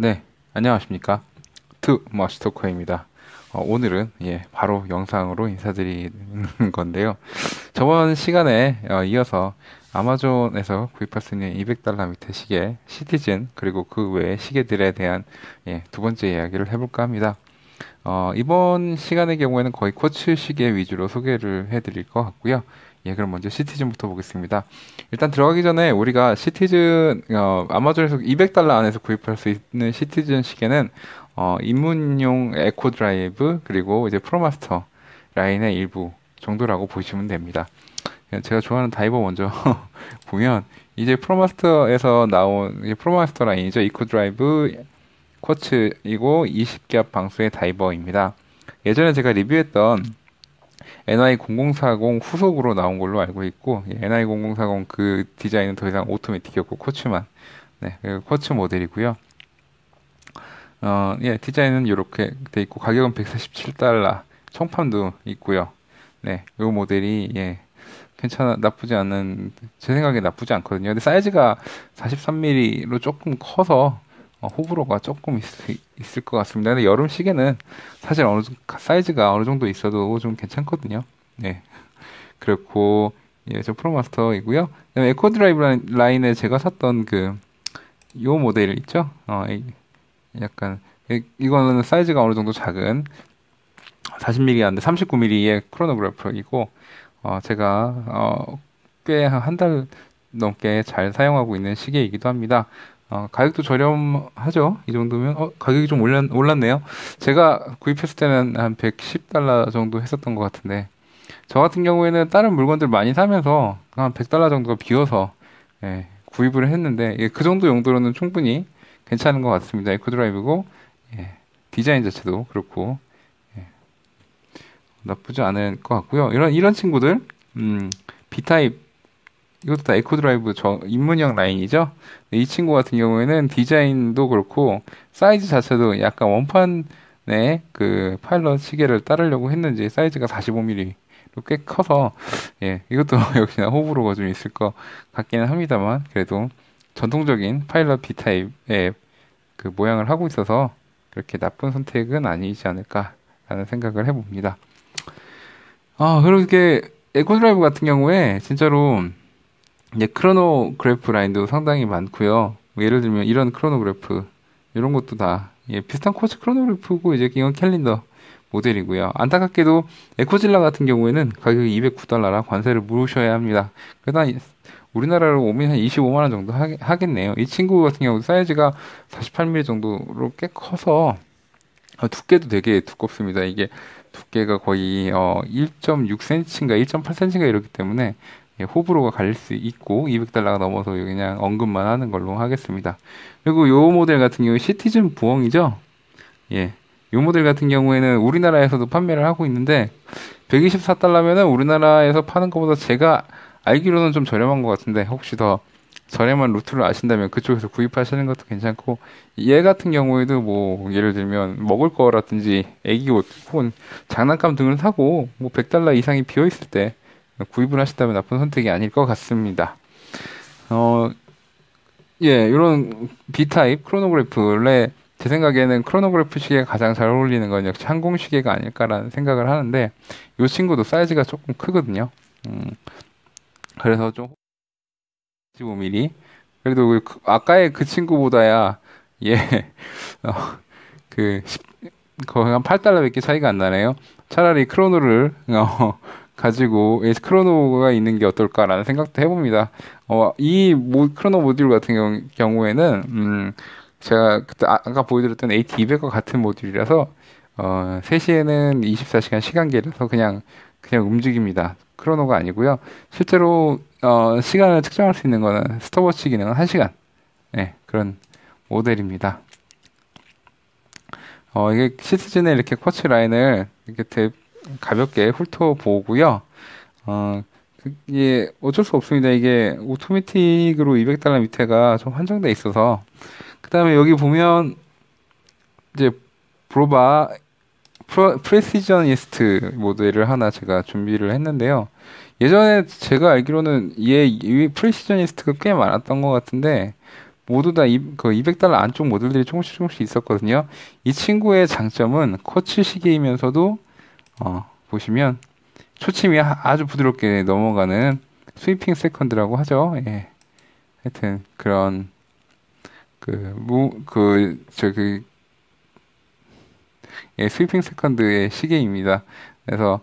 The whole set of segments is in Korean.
네, 안녕하십니까. 투 머시토커입니다. 어, 오늘은 예, 바로 영상으로 인사드리는 건데요. 저번 시간에 어, 이어서 아마존에서 구입할 수 있는 200달러 밑에 시계, 시티즌, 그리고 그 외의 시계들에 대한 예, 두 번째 이야기를 해볼까 합니다. 어, 이번 시간의 경우에는 거의 쿼츠 시계 위주로 소개를 해드릴 것 같고요. 예, 그럼 먼저 시티즌부터 보겠습니다. 일단 들어가기 전에 우리가 시티즌, 어, 아마존에서 200달러 안에서 구입할 수 있는 시티즌 시계는, 어, 입문용 에코 드라이브, 그리고 이제 프로마스터 라인의 일부 정도라고 보시면 됩니다. 제가 좋아하는 다이버 먼저 보면, 이제 프로마스터에서 나온, 프로마스터 라인이죠. 이코 드라이브, 쿼츠이고 20겹 방수의 다이버입니다. 예전에 제가 리뷰했던 NI0040 후속으로 나온 걸로 알고 있고 예, NI0040 그 디자인은 더 이상 오토매틱이었고 쿼츠만 네, 그 쿼츠 모델이고요. 어, 예, 디자인은 이렇게 돼 있고 가격은 147달러. 총판도 있고요. 네, 이 모델이 예, 괜찮아 나쁘지 않은 제 생각에 나쁘지 않거든요. 근데 사이즈가 43mm로 조금 커서 어, 호불호가 조금 있, 있을 것 같습니다. 근데 여름 시계는 사실 어느 사이즈가 어느 정도 있어도 좀 괜찮거든요. 네. 그렇고, 예, 저 프로마스터이고요. 그다음에 에코 드라이브 라인에 제가 샀던 그, 요 모델 있죠? 어, 약간, 이거는 사이즈가 어느 정도 작은 40mm 안데 39mm의 크로노그래퍼이고, 어, 제가, 어, 꽤 한 달 넘게 잘 사용하고 있는 시계이기도 합니다. 어, 가격도 저렴하죠. 이 정도면 어, 가격이 좀 올랐, 올랐네요. 제가 구입했을 때는 한 110달러 정도 했었던 것 같은데 저 같은 경우에는 다른 물건들 많이 사면서 한 100달러 정도가 비어서 예, 구입을 했는데 예, 그 정도 용도로는 충분히 괜찮은 것 같습니다. 에코드라이브고 예, 디자인 자체도 그렇고 예, 나쁘지 않을 것 같고요. 이런 이런 친구들 음, B타입 이것도 다 에코드라이브 저 입문형 라인이죠. 이 친구 같은 경우에는 디자인도 그렇고 사이즈 자체도 약간 원판의 그 파일럿 시계를 따르려고 했는지 사이즈가 45mm 꽤 커서 예 이것도 역시나 호불호가 좀 있을 것 같기는 합니다만 그래도 전통적인 파일럿 B 타입의 그 모양을 하고 있어서 그렇게 나쁜 선택은 아니지 않을까라는 생각을 해봅니다. 아 그렇게 에코드라이브 같은 경우에 진짜로 이제 크로노그래프 라인도 상당히 많고요. 뭐 예를 들면 이런 크로노그래프 이런 것도 다 예, 비슷한 코스 크로노그래프고 이제 이건 캘린더 모델이고요. 안타깝게도 에코질라 같은 경우에는 가격이 209달러라 관세를 물으셔야 합니다. 그래도 우리나라로 오면 한 25만 원 정도 하, 겠네요이 친구 같은 경우 사이즈가 48mm 정도로 꽤 커서 어, 두께도 되게 두껍습니다. 이게 두께가 거의 어, 1.6cm인가 1.8cm인가 이렇기 때문에 예, 호불호가 갈릴 수 있고 200달러가 넘어서 그냥 언급만 하는 걸로 하겠습니다. 그리고 요 모델 같은 경우 시티즌 부엉이죠. 예. 요 모델 같은 경우에는 우리나라에서도 판매를 하고 있는데 124달러면은 우리나라에서 파는 것보다 제가 알기로는 좀 저렴한 것 같은데 혹시 더 저렴한 루트를 아신다면 그쪽에서 구입하시는 것도 괜찮고 얘 같은 경우에도 뭐 예를 들면 먹을 거라든지 애기 옷 혹은 장난감 등을 사고 뭐 100달러 이상이 비어 있을 때 구입을 하신다면 나쁜 선택이 아닐 것 같습니다. 어, 예, 이런 B타입 크로노그래프의 제 생각에는 크로노그래프 시계가 가장 잘 어울리는 건 역시 항공 시계가 아닐까라는 생각을 하는데 이 친구도 사이즈가 조금 크거든요. 음, 그래서 좀 15mm 그래도 그, 아까의 그 친구보다야 예, 어, 그 거의 한 8달러 밖에 차이가 안 나네요. 차라리 크로노를 어, 가지고 크로노가 있는 게 어떨까라는 생각도 해봅니다. 어, 이 모, 크로노 모듈 같은 경우, 에는 음, 제가 그때 아, 까 보여드렸던 AT200과 같은 모듈이라서 어, 3시에는 24시간 시간계라서 그냥 그냥 움직입니다. 크로노가 아니고요. 실제로 어, 시간을 측정할 수 있는 거는 스톱워치 기능은 1시간. 네, 그런 모델입니다. 어, 이게 시티즌에 이렇게 쿼츠 라인을 이렇게 대, 가볍게 훑어보고요. 어, 이게 어쩔 수 없습니다. 이게 오토매틱으로 200달러 밑에가 좀 한정돼 있어서 그 다음에 여기 보면 이제 브로바 프로, 프레시저니스트 모델을 하나 제가 준비를 했는데요. 예전에 제가 알기로는 얘, 이 프레시저니스트가 꽤 많았던 것 같은데 모두 다 이, 그 200달러 안쪽 모델들이 조금씩 조금씩 있었거든요. 이 친구의 장점은 쿼츠 시계이면서도 어, 보시면 초침이 아주 부드럽게 넘어가는 스위핑 세컨드라고 하죠. 예. 하여튼 그런 그무그 저기 예, 스위핑 세컨드의 시계입니다. 그래서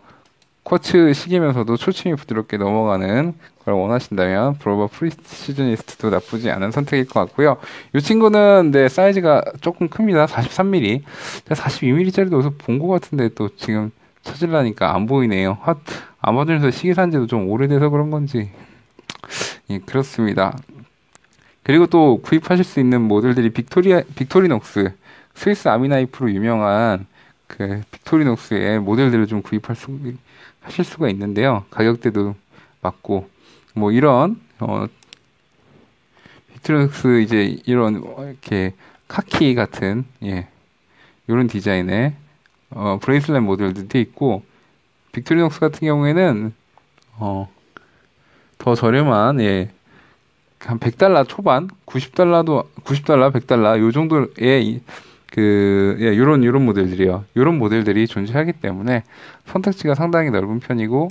쿼츠 시계면서도 초침이 부드럽게 넘어가는 걸 원하신다면 브로버 프리시즈니스트도 나쁘지 않은 선택일 것 같고요. 이 친구는 네, 사이즈가 조금 큽니다. 43mm. 42mm짜리도 어디서 본 것 같은데 또 지금 찾으려니까 안 보이네요. 하, 아마존에서 시계 산 지도 좀 오래돼서 그런 건지. 예, 그렇습니다. 그리고 또 구입하실 수 있는 모델들이 빅토리아, 빅토리녹스, 스위스 아미나이프로 유명한 그 빅토리녹스의 모델들을 좀 구입할 수, 하실 수가 있는데요. 가격대도 맞고, 뭐 이런, 어, 빅토리녹스 이제 이런, 이렇게 카키 같은, 예, 이런 디자인의, 어, 브레이슬렛 모델들도 있고, 빅토리녹스 같은 경우에는, 어, 더 저렴한, 예, 한 100달러 초반, 90달러도, 90달러, 100달러, 요 정도의, 그, 예, 요런, 요런 모델들이요. 요런 모델들이 존재하기 때문에 선택지가 상당히 넓은 편이고,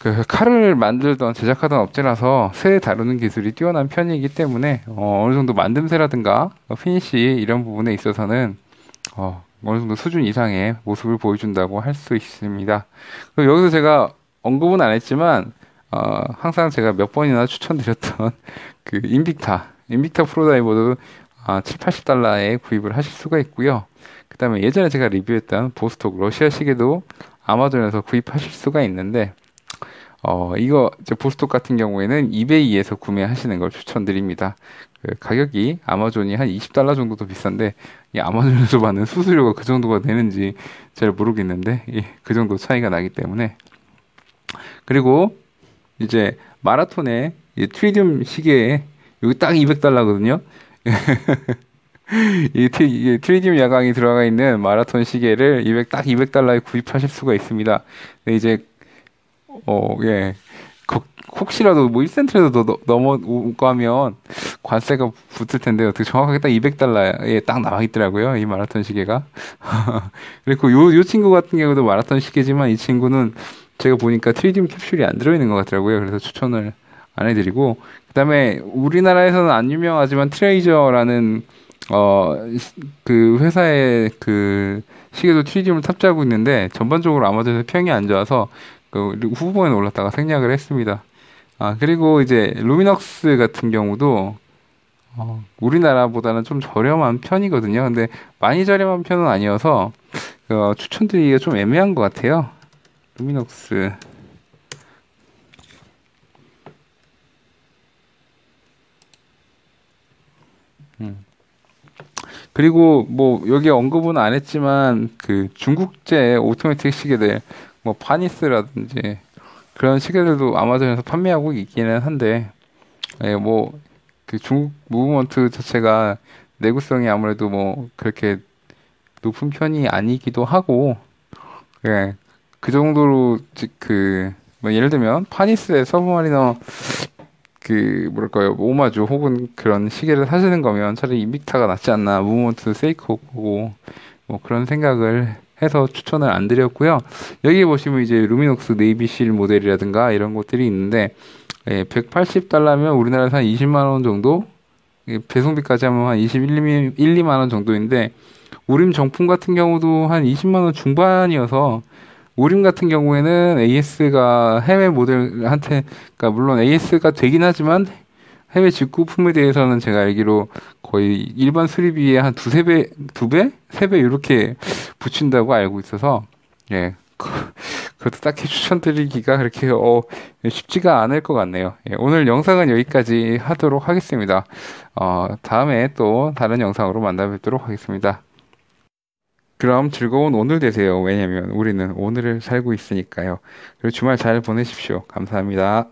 그 칼을 만들던 제작하던 업체라서 쇠 다루는 기술이 뛰어난 편이기 때문에 어, 어느 정도 만듦새라든가 어, 피니시 이런 부분에 있어서는 어, 어느 정도 수준 이상의 모습을 보여준다고 할 수 있습니다. 그리고 여기서 제가 언급은 안 했지만 어, 항상 제가 몇 번이나 추천드렸던 그 인빅타, 인빅타 프로다이버도 아, 7, 80달러에 구입을 하실 수가 있고요. 그 다음에 예전에 제가 리뷰했던 보스톡 러시아 시계도 아마존에서 구입하실 수가 있는데 어, 이거 보스톡 같은 경우에는 이베이에서 구매하시는 걸 추천드립니다. 그 가격이 아마존이 한 20달러 정도 더 비싼데 이 아마존에서 받는 수수료가 그 정도가 되는지 잘 모르겠는데 예, 그 정도 차이가 나기 때문에 그리고 이제 마라톤의 이 트리디움 시계에 여기 딱 200달러거든요. 이, 이 트리디움 야광이 들어가 있는 마라톤 시계를 200, 딱 200달러에 구입하실 수가 있습니다. 이제, 어, 예. 혹시라도 뭐 1센트라도 더 넘어오고 하면 관세가 붙을 텐데 어떻게 정확하게 딱 200달러에 딱 나와 있더라고요. 이 마라톤 시계가. 그리고 요, 요 친구 같은 경우도 마라톤 시계지만 이 친구는 제가 보니까 트리디움 캡슐이 안 들어있는 것 같더라고요. 그래서 추천을 안 해드리고 그 다음에 우리나라에서는 안 유명하지만 트레이저라는 어 그 회사의 그 시계도 트리디움을 탑재하고 있는데 전반적으로 아마존에서 평이 안 좋아서 그 후보에 올랐다가 생략을 했습니다. 아 그리고 이제 루미넉스 같은 경우도 어, 우리나라보다는 좀 저렴한 편이거든요. 근데 많이 저렴한 편은 아니어서 어, 추천드리기가 좀 애매한 것 같아요. 루미녹스 음. 그리고 뭐 여기 언급은 안 했지만 그 중국제 오토매틱 시계들 뭐 파니스라든지 그런 시계들도 아마존에서 판매하고 있기는 한데 예, 뭐그 중국 무브먼트 자체가 내구성이 아무래도 뭐 그렇게 높은 편이 아니기도 하고 예, 그 정도로 그 뭐 예를 들면 파니스의 서브마리너 그 뭐랄까요 오마주 혹은 그런 시계를 사시는 거면 차라리 인빅타가 낫지 않나 무브먼트 세이코고 뭐 그런 생각을 해서 추천을 안 드렸고요. 여기 보시면 이제 루미녹스 네이비실 모델이라든가 이런 것들이 있는데 예, 180달러면 우리나라에서 한 20만 원 정도 배송비까지 하면 한 21, 1, 2만 원 정도인데 우림 정품 같은 경우도 한 20만 원 중반이어서 우림 같은 경우에는 AS가 해외 모델한테, 그러니까 물론 AS가 되긴 하지만 해외 직구품에 대해서는 제가 알기로 거의 일반 수리비에 한 두세 배, 두 배? 세 배 이렇게 붙인다고 알고 있어서, 예. 그것도 딱히 추천드리기가 그렇게, 어, 쉽지가 않을 것 같네요. 예, 오늘 영상은 여기까지 하도록 하겠습니다. 어, 다음에 또 다른 영상으로 만나 뵙도록 하겠습니다. 그럼 즐거운 오늘 되세요. 왜냐면 우리는 오늘을 살고 있으니까요. 그리고 주말 잘 보내십시오. 감사합니다.